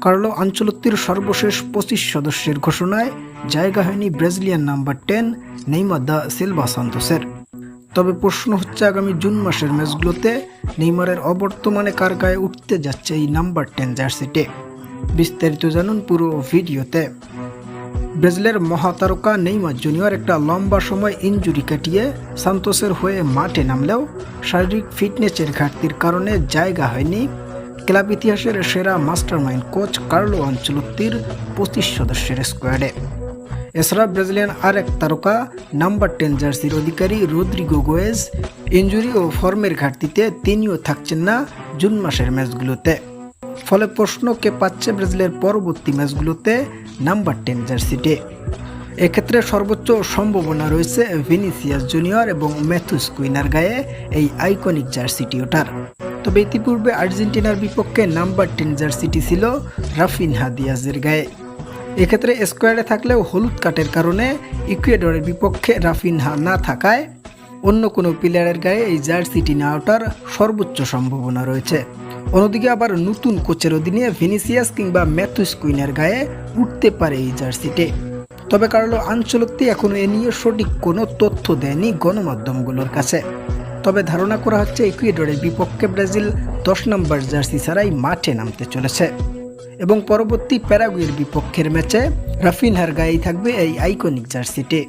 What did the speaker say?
Carlo আঞ্চলত্তির সর্বশেষ পঁচিশ সদস্যের ঘোষণায়। জায়গা হয়নি Brazilian number ten, Neymar da Silva সান্তোসের। তবে প্রশ্ন হচ্ছে আগামী জুন মাসের ম্যাচগুলোতে নেইমারের অবর্তমানে কার গায়ে উঠতে যাচ্ছে এই নাম্বার টেন জার্সিটে। বিস্তারিত জানুন পুরো ভিডিওতে। ব্রাজিলের মহাতারকা নেইমার জুনিয়র একটা লম্বা সময় ইনজুরি কাটিয়ে সান্তোসের হয়ে মাঠে নামলেও শারীরিক ফিটনেসের ঘাটতির কারণে জায়গা হয়নি ক্লাব ইতিহাসের সেরা মাস্টারমাইন্ড কোচ কার্লো আঞ্চলত্তির পঁচিশ সদস্যের স্কোয়াডে এছাড়া ব্রাজিলিয়ান আর এক তারকা, নাম্বার টেন জার্সির অধিকারী রদ্রিগো গোয়েজ ইঞ্জুরি ও ফর্মের ঘাটতিতে তিনিও থাকছেন না জুন মাসের ম্যাচগুলোতে। ফলে প্রশ্ন কে পাচ্ছে ব্রাজিলের পরবর্তী ম্যাচগুলোতে নাম্বার টেন জার্সিতে। এক্ষেত্রে সর্বোচ্চ সম্ভাবনা রয়েছে ভিনিসিয়াস জুনিয়র এবং ম্যাথুস কুইনার গায়ে এই আইকনিক জার্সিটি ওঠার তবে ইতিপূর্বে আর্জেন্টিনার বিপক্ষে নাম্বার টেন জার্সিটি ছিল রাফিন হাদিয়াজের গায়ে। এক্ষেত্রে স্কোয়াডে থাকলেও হলুদ কাটের কারণে ইকুয়েডরের বিপক্ষে রাফিনহা না থাকায় অন্য কোনো প্লেয়ারের গায়ে এই জার্সিটি না ওঠার সর্বোচ্চ সম্ভাবনা রয়েছে। অন্যদিকে আবার নতুন কোচের অধীনে ভিনিসিয়াস কিংবা ম্যাথুস কুইনের গায়ে উঠতে পারে এই জার্সিটি। তবে কার্লো আঞ্চলত্তি এখনও এ নিয়ে সঠিক কোনো তথ্য দেয়নি গণমাধ্যমগুলোর কাছে। তবে ধারণা করা হচ্ছে ইকুয়েডরের বিপক্ষে ব্রাজিল দশ নম্বর জার্সি ছাড়াই মাঠে নামতে চলেছে। এবং পরবর্তী প্যারাগুয়ের বিপক্ষের ম্যাচে রাফিনহার গায়েই থাকবে এই আইকনিক জার্সিটি।